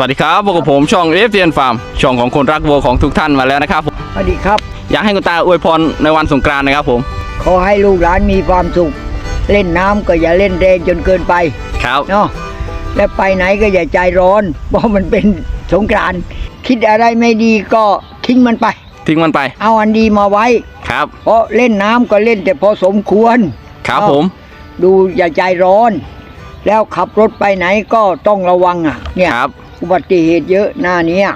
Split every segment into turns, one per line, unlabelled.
วัสดีครับพบกับผมช่องเอฟเ n นฟาร์มช่องของคนรักวัวของทุกท่านมาแล้วนะครับผม
สวัสดีครับ
อยากให้คุณตาอวยพรในวันสงกรานต์นะครับผม
ขอให้ลูกหลานมีความสุข เล่นน้ำก็อย่าเล่นแรงจนเกินไป
ครับ
เนาะและไปไหนก็อย่าใจร้อน เพราะมันเป็นสงกรานต์คิดอะไรไม่ดีก็ทิ้งมันไป
ทิ้งมันไป
เอาอันดีมาไว้
ครับ
เพราะเล่นน้ำก็เล่นแต่พอสมควร
ครับ
เอ้า
ผม
ดูอย่าใจร้อน แล้วขับรถไปไหนก็ต้องระวังอะเนี่ย
ครับ
อุบัติเหตุเยอะหน้าเนี้ย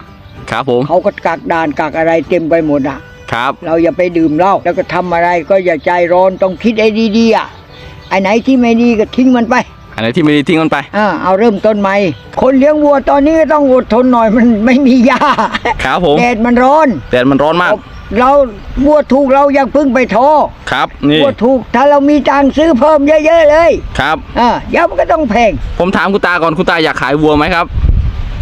ครับผม
เขาก็กักด่านกักอะไรเต็มไปหมดอะ
ครับ
เราอย่าไปดื่มเหล้าแล้วก็ทำอะไรก็อย่าใจร้อนต้องคิดไอ้ดีๆอะไอ้ไหนที่ไม่ดีก็ทิ้งมันไป
อันไหนที่ไม่ดีทิ้งมันไป
อ่าเอาเริ่มต้นใหม่ คนเลี้ยงวัวตอนนี้ก็ต้องอดทนหน่อยมันไม่มียา
ครับผม
แดดมันร้อน
แดดมันร้อนมาก
เราวัวถูกเรายังพึ่งไปท้อ
ครับนี่
วัวถูกถ้าเรามีตังค์ซื้อเพิ่มเยอะๆเลย
ครับ
อ่าเดี๋ยวมันก็ต้องแพง
ผมถามคุณตาก่อนคุณตาอยากขายวัวไหมครับ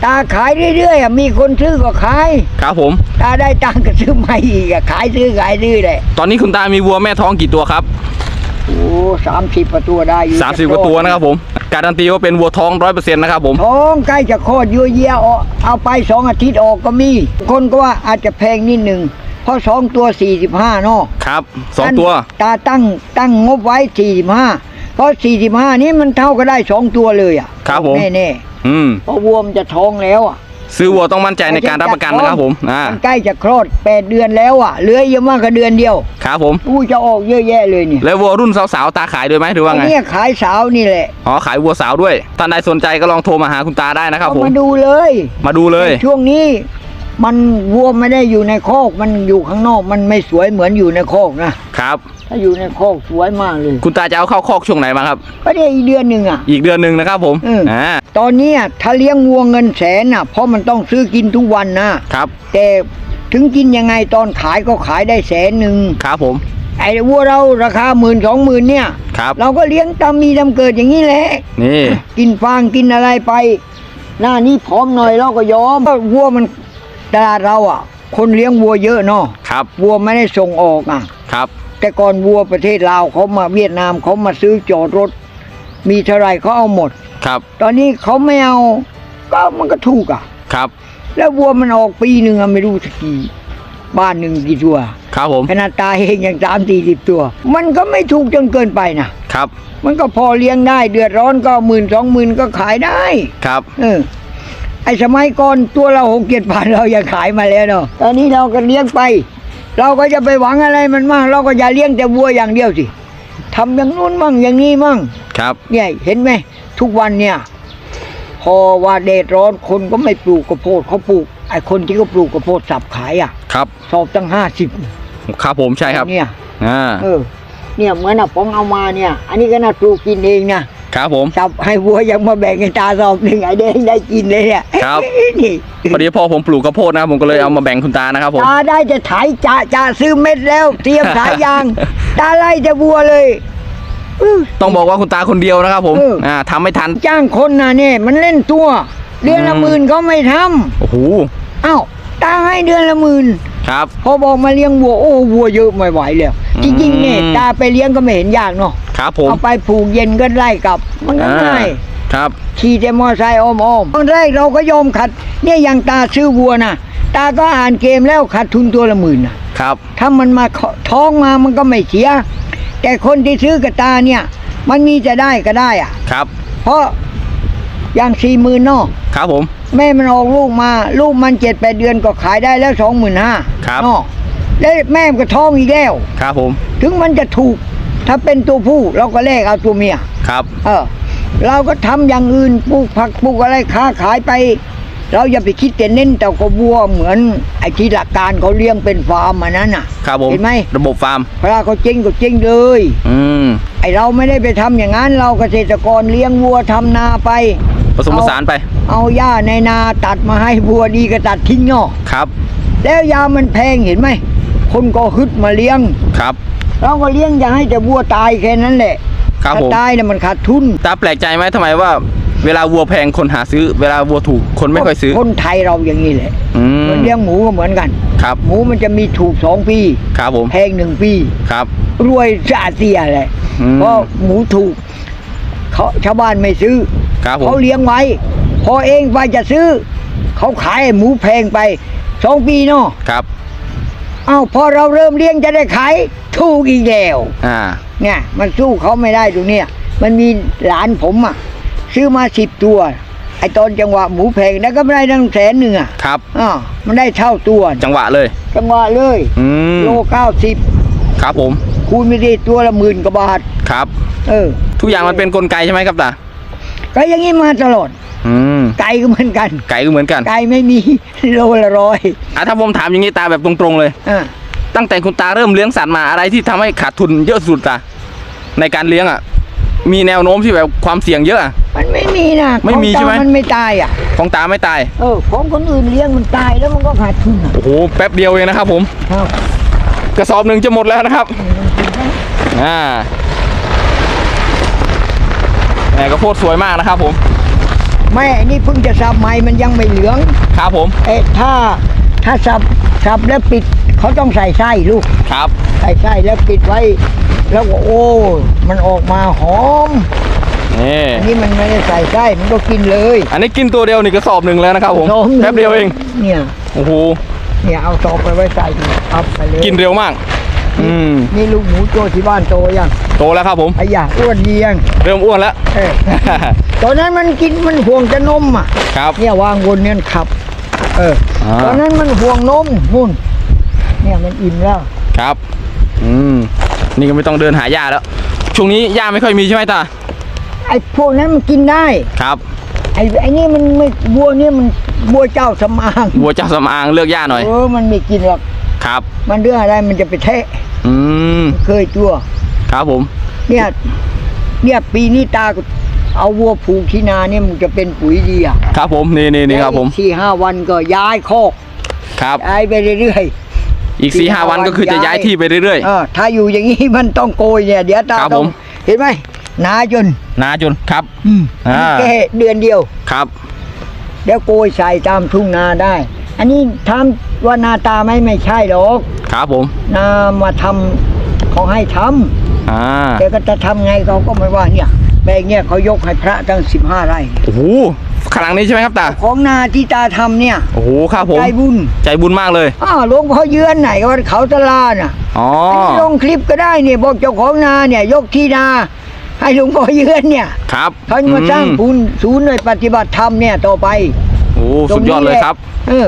ตาขายเรื่อยๆอะมีคนซื้อก็ขาย
ครับผม
ตาได้ตังค์ก็ซื้อใหม่อีกอะขายซื้อขายซื้อเลย
ตอนนี้คุณตามีวัวแม่ท้องกี่ตัวครับ
โอ้สามสิบกว่าตัวได้อยู่
30กว่าตัวนะครับผมการันตีว่าเป็นวัวท้องร้อยเปอร์เซ็นต์นะครับผม
ท้องใกล้จะคลอดยัวเยียออกเอาไปสองอาทิตย์ออกก็มี คนก็ว่าอาจจะแพงนิดหนึ่งเพราะสองตัวสี่สิบห้าเนาะ
ครับสองตัว
ตาตั้งตั้งงบไว้สี่สิบห้าเพราะสี่สิบห้านี้มันเท่าก็ได้สองตัวเลยอะ
ครับผม
แน่แน่
อืม
ๆเพราะวัวมันจะท้องแล้วอะ
ซื้อวัวต้องมั่นใจในการรับประกันนะครับผมอ่า
มันใกล้จะคลอดแปดเดือนแล้วอะเหลือเยอะมากก็เดือนเดียว
ครับผม
อู้จะออกเยอะแยะเลยเนี่ย
แล้ววัวรุ่นสาวๆตาขายด้วยไหมหรือว่าไง
ไอ้เนี่ยขายสาวนี่แหละ
อ๋อขายวัวสาวด้วยท่านใดสนใจก็ลองโทรมาหาคุณตาได้นะครับ
เอา
ผม
มาดูเลย
มาดูเลย
ช่วงนี้ มันวัวไม่ได้อยู่ในคอกมันอยู่ข้างนอก มันไม่สวยเหมือนอยู่ในคอกนะครับ ถ้าอยู่ในคอกสวยมากเลย
คุณตาจะเอาเข้าคอกช่วงไหนมาครับ
ก็ได้อีกเดือนหนึ่งอะ
อีกเดือนหนึ่งนะครับผม
เอออ่
อ่า
ตอนเนี้ยถ้าเลี้ยงวัวเงินแสนน่ะ เพราะมันต้องซื้อกินทุกวันนะครับแต่ถึงกินยังไงตอนขายก็ขายได้แสนหนึ่ง
ครับผม
ไอ้วัวเราราคาหมื่นสองหมื่นเนี่ย
ครับ
เราก็เลี้ยงตามมีตามเกิดอย่างนี้แหละ
นี่
กินฟางกินอะไรไป หน้านี้พร้อมหน่อยเราก็ยอมก็วัวมัน ตลาดเราอะ คนเลี้ยงวัวเยอะเนาะ
ครับ
วัวไม่ได้ส่งออกอะ
ครับ
แต่ก่อนวัวประเทศลาวเขามาเวียดนามเขามาซื้อจอดรถ มีเท่าไหรเขาเอาหมด
ครับ
ตอนนี้เขาไม่เอาก็มันก็ถูกอะ
ครับ
แล้ววัวมันออกปีหนึ่งอะไม่รู้สักกี่บ้านหนึ่งกี่ตัว
ครับผม
ขนาดตายเองอย่างสามสี่สิบตัว มันก็ไม่ถูกจนเกินไปนะครับ มันก็พอเลี้ยงได้ เดือดร้อนก็หมื่นสองหมื่นก็ขายได้
ครับ
เออ ไอ้สมัยก่อนตัวเราหกเจ็ดพันเรายังขายมาแล้วเนาะตอนนี้เราก็เลี้ยงไป เราก็จะไปหวังอะไรมันมากเราก็อย่าเลี้ยงแต่วัวอย่างเดียวสิทำอย่างนู้นมั่งอย่างนี้มั่ง
ครับ
เนี่ยเห็นไหมทุกวันเนี่ย พอว่าแดดร้อนคนก็ไม่ปลูกข้าวโพดเขาปลูกไอ้คนที่เขาปลูกข้าวโพดสับขายอะ
ครับ
สอบตั้งห้าสิบ
ครับผมใช่ครับ
เนี่ย
อ่า
เออเนี่ยเหมือนอะปองเอามาเนี่ย อันนี้ก็น่าปลูกกินเองนะ ครับ
ผม
สับให้วัวยังมาแบ่งให้ตาสอบหนึ่งไอ้เด้งได้กินเลยเนี่ย
ครับ
นี่
พอดีพ่อผมปลูกข้าวโพดนะครับผมก็เลยเอามาแบ่งคุณตานะครับผม
ตาได้จะไถจะจะซื้อเม็ดแล้วเตรียมสายยาง ตาไล่จะวัวเลยอื้อ
ต้องบอกว่าคุณตาคนเดียวนะครับผม
เอออ่
อ่าทำไม่ทัน
จ้างคนน่ะเนี่ยมันเล่นตัวเดือนละ
อืม
หมื่นเขาไม่ทำ
โอ้โห
เอ้าตาให้เดือนละหมื่น
ครับ
พอบอกมาเลี้ยงวัวโอ้วัวเยอะไม่ไหวแล้ว
อืม
จริงๆเนี่ยตาไปเลี้ยงก็ไม่เห็นยากเนาะ
ครับผม
เอาไปผูกเย็นก็ไล่กลับ มันก็
อ่า
ง่าย
ครับ
ขี่แต่มอไซค์อ้อมๆตอนแรกเราก็ยอมขัด เนี่ยอย่างตาซื้อวัวนะตาก็อ่านเกมแล้วขาดทุนตัวละหมื่นนะครับ ถ้ามันมาท้องมามันก็ไม่เสีย แต่คนที่ซื้อกับตาเนี่ย มันมีจะได้ก็ได้อะ
ครับ
เพราะอย่างสี่หมื่นเนาะ
ครับผม
แม่มันออกลูกมา ลูกมันเจ็ดแปดเดือนก็ขายได้แล้วสองหมื่นห้า
ครับ
เนาะแล้วแม่มันก็ท้องอีกแล้ว
ครับผม
ถึงมันจะถูก ถ้าเป็นตัวผู้เราก็แลกเอาตัวเมีย
ครับ
เออ เราก็ทำอย่างอื่นปลูกผักปลูกอะไรค้าขายไป เราอย่าไปคิดแต่เน้นแต่กวัวเหมือนไอ้ที่หลักการเขาเลี้ยงเป็นฟาร์มอันนั้นน่ะ
ครับผม
เห็นไหม
ระบบฟาร์ม
พระเขาเจ๊งก็เจ๊งเลย
อืม
ไอเราไม่ได้ไปทำอย่างนั้น เราเกษตรกรเลี้ยงวัวทำนาไป
ผสมผสานไป
เอาหญ้าในนาตัดมาให้วัวดีก็ตัดทิ้งเนาะ
ครับ
แล้วยามันแพงเห็นไหมคนก็ฮึดมาเลี้ยง
ครับ
เราก็เลี้ยงอย่าให้แต่วัวตายแค่นั้นแหละ
ครับ
ถ้า
ผม
ตายเนี่ยมันขาดทุน
ตาแปลกใจไหมทำไมว่า เวลาวัวแพงคนหาซื้อ เวลาวัวถูกคนไม่ค่อยซื้อ
คนไทยเราอย่างนี้แหละ
อืม
คนเลี้ยงหมูก็เหมือนกัน
ครับ
หมูมันจะมีถูกสองปี
ครับผม
แพงหนึ่งปี
ครับ
รวยสะอาดเสียแหละ
อืม
เพราะหมูถูกเขาชาวบ้านไม่ซื้อ
ครับผม
เขาเลี้ยงไว้ พอเองไปจะซื้อ เขาขายหมูแพงไปสองปีเนาะ
ครับ
เอ้าพอเราเริ่มเลี้ยงจะได้ขายถูกอีกแล้ว
อ่า
เนี่ยมันสู้เขาไม่ได้ตรงเนี้ยมันมีหลานผมอะ ซื้อมาสิบตัว ไอตอนจังหวะหมูแพงแล้วก็ไม่ได้ตั้งแสนหนึ่งอะ
ครับ
อ่ามันได้เท่าตัว
จังหวะเลย
จังหวะเลย
อืม
โลเก้าสิบ
ครับผม
คูณไม่ได้ตัวละหมื่นกว่าบาท
ครับ
เออ
ทุกอย่างมันเป็นกลไกใช่ไหมครับตา
ก็อย่างนี้มาตลอด
อืม
ไก่ก็เหมือนกัน
ไก่ก็เหมือนกัน
ไก่ไม่มีโลละร้อย
อะถ้าผมถามอย่างนี้ตาแบบตรงๆเลย
อ่า
ตั้งแต่คุณตาเริ่มเลี้ยงสัตว์มาอะไรที่ทำให้ขาดทุนเยอะสุดตาในการเลี้ยงอะ มีแนวโน้มที่แบบความเสี่ยงเยอะอะ
มันไม่มีนะ
ไม่มี
ของ
ใช่ไหม
ตามันไม่ตายอะ
ของตาไม่ตาย
เออของคนอื่นเลี้ยงมันตายแล้วมันก็ขาดทุนอะ
โอ้โหแป๊บเดียวเองนะครับ ผม
ครับ
กระสอบหนึ่งจะหมดแล้วนะครับอ่าแหมกระโพดสวยมากนะครับผม
ไม่อันนี้เพิ่งจะสับใหม่มันยังไม่เหลือง
ครับผม
เอ๊ะถ้าถ้าสับสับแล้วปิดเขาต้องใส่ไส้ลูก
ครับ
ใส่ไส้แล้วปิดไว้ แล้วก็โอ้มันออกมาหอม
นี่
อันนี้มันไม่ได้ใส่ไส้มันก็กินเลย
อันนี้กินตัวเดียวนี่กระสอบหนึ่งแล้วนะครับผม
สอง
แป๊บเดียวเอง
เนี่ย
โอ้โห
เนี่ยเอาซองไปไว้ใส่อัพไปเลย
กินเร็วมาก อืม
นี่ลูกหมูโตที่บ้านโตยัง
โตแล้วครับผม
ไอ้ยาอ้วนดียัง
เริ่มอ้วนแล้ว
เออตอนนั้นมันกินมันห่วงจะนมอะ
ครับ
เนี่ยวางบนเนี่ยขับ เออ
อ่า
ตอนนั้นมันห่วงนมนู่น เนี่ยมันอิ่มแล้ว
ครับ อืม นี่ก็ไม่ต้องเดินหาหญ้าแล้ว ช่วงนี้หญ้าไม่ค่อยมีใช่ไหมตา
ไอ้พวกนั้นมันกินได้
ครับ
ไอ้ไอ้นี่มันไม่วัวเนี่ยมันวัวเจ้าสำอาง
วัวเจ้าสำอางเลือกหญ้าหน่อย
เออ มันไม่กินหรอก
ครับ
มันเรื่องอะไรมันจะไปแทะ
อืม
เคยตัว
ครับผม
เนี่ยเนี่ยปีนี้ตาก็เอาวัวผูกที่นาเนี่ยมันจะเป็นปุ๋ยดีอะ
ครับผมนี่นี่นี่ครับผม
แล้วอีกสี่ห้าวันก็ย้ายคอก
ครับ
ย้ายไปเรื่อย
อีกสี่ห้าวันก็คือจะย้ายที่ไปเรื่อย
ๆเออถ้าอยู่อย่างนี้มันต้องโกยเนี่ยเดี๋ยวตา
ครับ
ต้อ
ผ
ง
ม
เห็นไหมหนาจน
ๆนาจนครับ
อืม
อ่า
แค่เดือนเดียว
ครับ
เดี๋ยวโกยใส่ตามทุ่งนาได้ อันนี้ทำว่านาตาไหม่ไม่ใช่หรอก
ครับผม
นามาทำเขาให้ทำ
อ่า
แต่ก็จะทำไงเขาก็ไม่ว่าเนี่ยแบงเนี่ยเขายกให้พระตั้งสิบห้าไร่
โอ้โหขลังนี้ใช่ไหมครับตา
ของนาที่ตาทำเนี่ย
โอ้โหครับผม
ใจบุญ
ใจบุญมากเลย
อ้าวหลวงพ่อเยือนไหนวัดเขาตะลาน่ะ
อ๋อ
อันนี้ลงคลิปก็ได้เนี่ยบอกเจ้าของนาเนี่ยยกที่นา ให้หลวงพ่อเยือนเนี่ย
ครับ
เขาจะมาสร้าง
อื
บุญศูนย์หน่วยปฏิบัติธรรมเนี่ยต่อไป
โอ้สุดยอดเลยครับ
เออ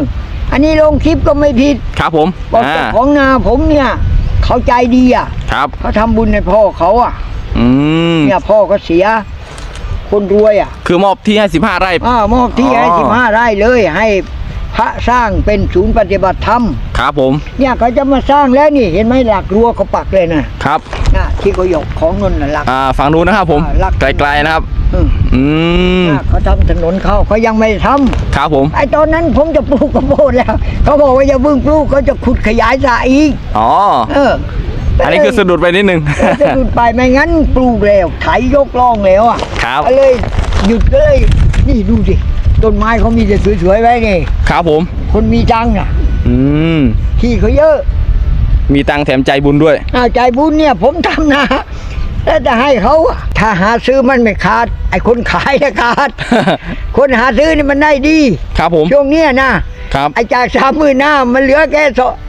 อันนี้ลงคลิปก็ไม่ผิด
ครับผม
บอก
อ่า
เจ้าของนาผมเนี่ย เขาใจดีอะ
ครับ
เขาทำบุญให้พ่อเขาอะ
อืม
เนี่ยพ่อเขาเสีย คนรวยอะ
คือมอบที่ให้สิบห้าไร่
อ่ามอบที่
อ๋อ
ให้สิบห้าไร่เลยให้พระสร้างเป็นศูนย์ปฏิบัติธรรม
ครับผม
เนี่ยเขาจะมาสร้างแล้วนี่เห็นไหมหลักรั้วเขาปักเลยนะครับนะ ที่เขายกของนนน่ะหลัก
อ่าฝั่งนู้นนะครับผม
อ่ารัก
ไกลๆนะครับ
อืม
อืม
น่ะเขาทำถนนเขาเขายังไม่ทำ
ครับผม
ไอ้ตอนนั้นผมจะปลูกกระโพดแล้ว เขาบอกว่าอย่าเพิ่งปลูกเขาจะขุดขยายสระอีก
อ๋อ
เออ
อั
อั
นนี้คือสะดุดไปนิดนึง
จะหยุดไปไม่งั้นปลูกแล้วไถยกล่องแล้วอะ
ครับ
ก็เลยหยุดก็เลยนี่ดูสิต้นไม้เขามีแต่สวยๆไว้นี่
ครับผม
คนมีตังค์อะ
อืม
ที่เขาเยอะ
มีตังค์แถมใจบุญด้วย
อ้าวใจบุญเนี่ยผมทำนะ แล้วจะให้เขาอะถ้าหาซื้อมันไม่ขาด ไอ้คนขายนะขาด คนหาซื้อนี่มันได้ดี
ครับผม
ช่วงเนี้ยนะครับ ไอ้จากสามหมื่นหน้ามันเหลือแค่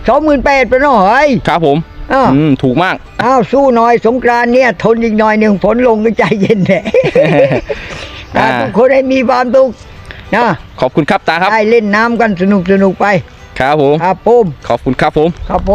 สองหมื่นแปดไปหน่อย
ครับผม
อ้าว
อืมถูกมาก
อ้าวสู้หน่อยสงกรานต์เนี่ย ทนอีกหน่อยหนึ่งฝนลงก็ใจเย็นแหละ
อ่า
ทุกคนให้มีความสุขนะ
ขอบคุณครับตาครับ
ได้เล่นน้ำกันสนุกสนุกๆไป
ครับผม
ครับผม
ขอบคุณครับผม
ครับผม